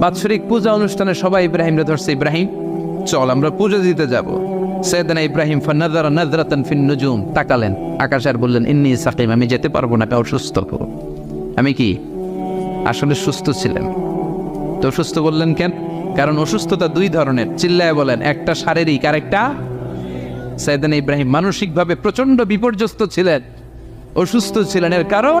বাৎসরিক পূজা অনুষ্ঠানে সবাই ইব্রাহিমরে ধরছে, ইব্রাহিম, চল, আমরা পুজো দিতে যাব। সৈয়দনা ইব্রাহিম ফান্নাদারা নাজরাতান ফিন নুজুম তাকালেন। আকাশ আর বললেন, ইন্নি সাকিম, আমি যেতে পারব না কাউ সুস্থ আমি কি? আসলে সুস্থ ছিলেন তো অসুস্থ বললেন কেন? কারণ অসুস্থতা দুই ধরনের। চিল্লায় বলেন, একটা শারীরিক আর একটা সৈয়দান ইব্রাহিম মানসিকভাবে প্রচণ্ড বিপর্যস্ত ছিলেন। অসুস্থ ছিলেন, এর কারণ?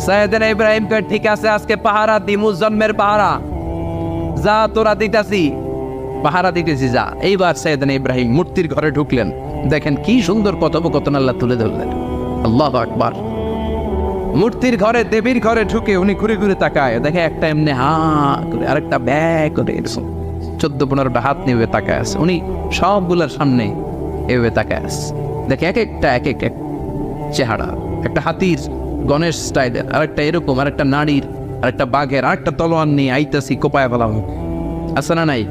সাইয়েদিন ইব্রাহিম কয় ঠিক আছে, আজকে পাহারা দিমু, জন্মের পাহারা। যা তোরা দিতাছি, পাহারা দিতেছি, যা। এইবার সাইয়েদিন ইব্রাহিম মূর্তির ঘরে ঢুকলেন। দেখেন কি সুন্দর কথোপকথন আল্লাহ তুলে ধরলেন। আল্লাহ আকবার। মূর্তির ঘরে, দেবীর ঘরে ঢুকে উনি ঘুরে ঘুরে তাকায়। দেখে একটা এমনি হা করে, আরেকটা ব্যাগ করে এরকম। চোদ্দ পনেরোটা হাত নিয়ে তাকায় আছে। উনি সবগুলোর সামনে এভাবে তাকায় আছে। দেখে এক একটা, এক এক এক চেহারা, একটা হাতির গণেশ স্টাইলের আরেকটা এরকম, আরেকটা নারীর আরেকটা বাঘের, আরেকটা তলোয়ার নিয়ে আইতাছি, কোপায় ফেলাম আছে না নাই?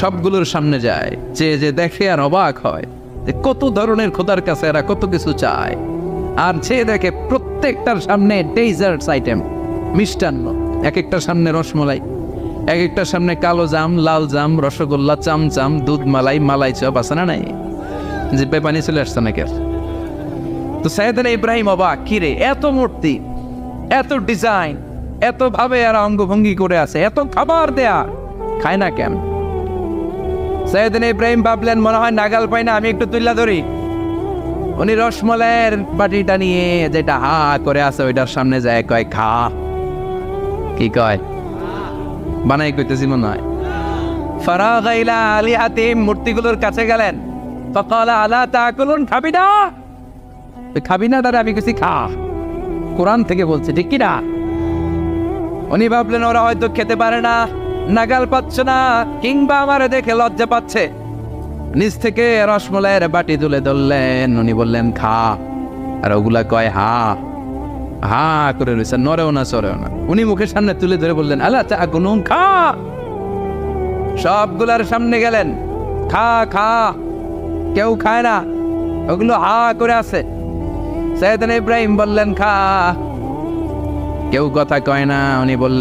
সবগুলোর সামনে যায়, যে যে দেখে আর অবাক হয় যে কত ধরনের খোদার কাছে এরা কত কিছু চায়। আর যে দেখে প্রত্যেকটার সামনে ডেজার্টস আইটেম মিষ্টান্ন। এক একটার সামনে রসমলাই এক একটার সামনে কালো জাম, লাল জাম, রসগোল্লা, চামচাম, দুধ, মালাই মালাই চপ, আছে না নাই? যে পানি চলে আসছে নাকি আর? তো সাইদানা ইব্রাহিম অবাক কিরে এত মূর্তি, এত ডিজাইন এত ভাবে এরা অঙ্গভঙ্গি করে আছে, এত খাবার দেয়া, খায় না কেন? সাইদিন ইব্রাহিম ভাবলেন, মনে হয় নাগাল পাই না, আমি একটু তুল্লা ধরি। উনি রসমলাইয়ের বাটিটা নিয়ে যেটা হা করে আছে, ওইটার সামনে যায়, কয়, খা। কি কয়? বানাই কইতেছি মনে হয়। ফারাগ ইলা আলী হাতিম মূর্তিগুলোর কাছে গেলেন। ফকালা, আলা তাকুলুন, খাবি না? খাবি না, দাদা? আমি কিছু খা। কোরআন থেকে বলছে, ঠিক কি না উনি ভাবলেন, ওরা হয়তো খেতে পারে না, নাগাল পাচ্ছে না, কিংবা আমারে দেখে লজ্জা পাচ্ছে। নিচ থেকে রসমলাইয়ের বাটি তুলে ধরলেন। উনি বললেন, খা। আর ওগুলা কয়, হা। হা করে রয়েছে নরেও না সরেও না। উনি মুখের সামনে তুলে ধরে বললেন আল্লাহ চা গুনুন খা। সবগুলার সামনে গেলেন। খা খা। কেউ খায় না। ওগুলো হা করে আছে। সৈয়দান ইব্রাহিম বললেন খা। কেউ কথা কয় না উনি বললেন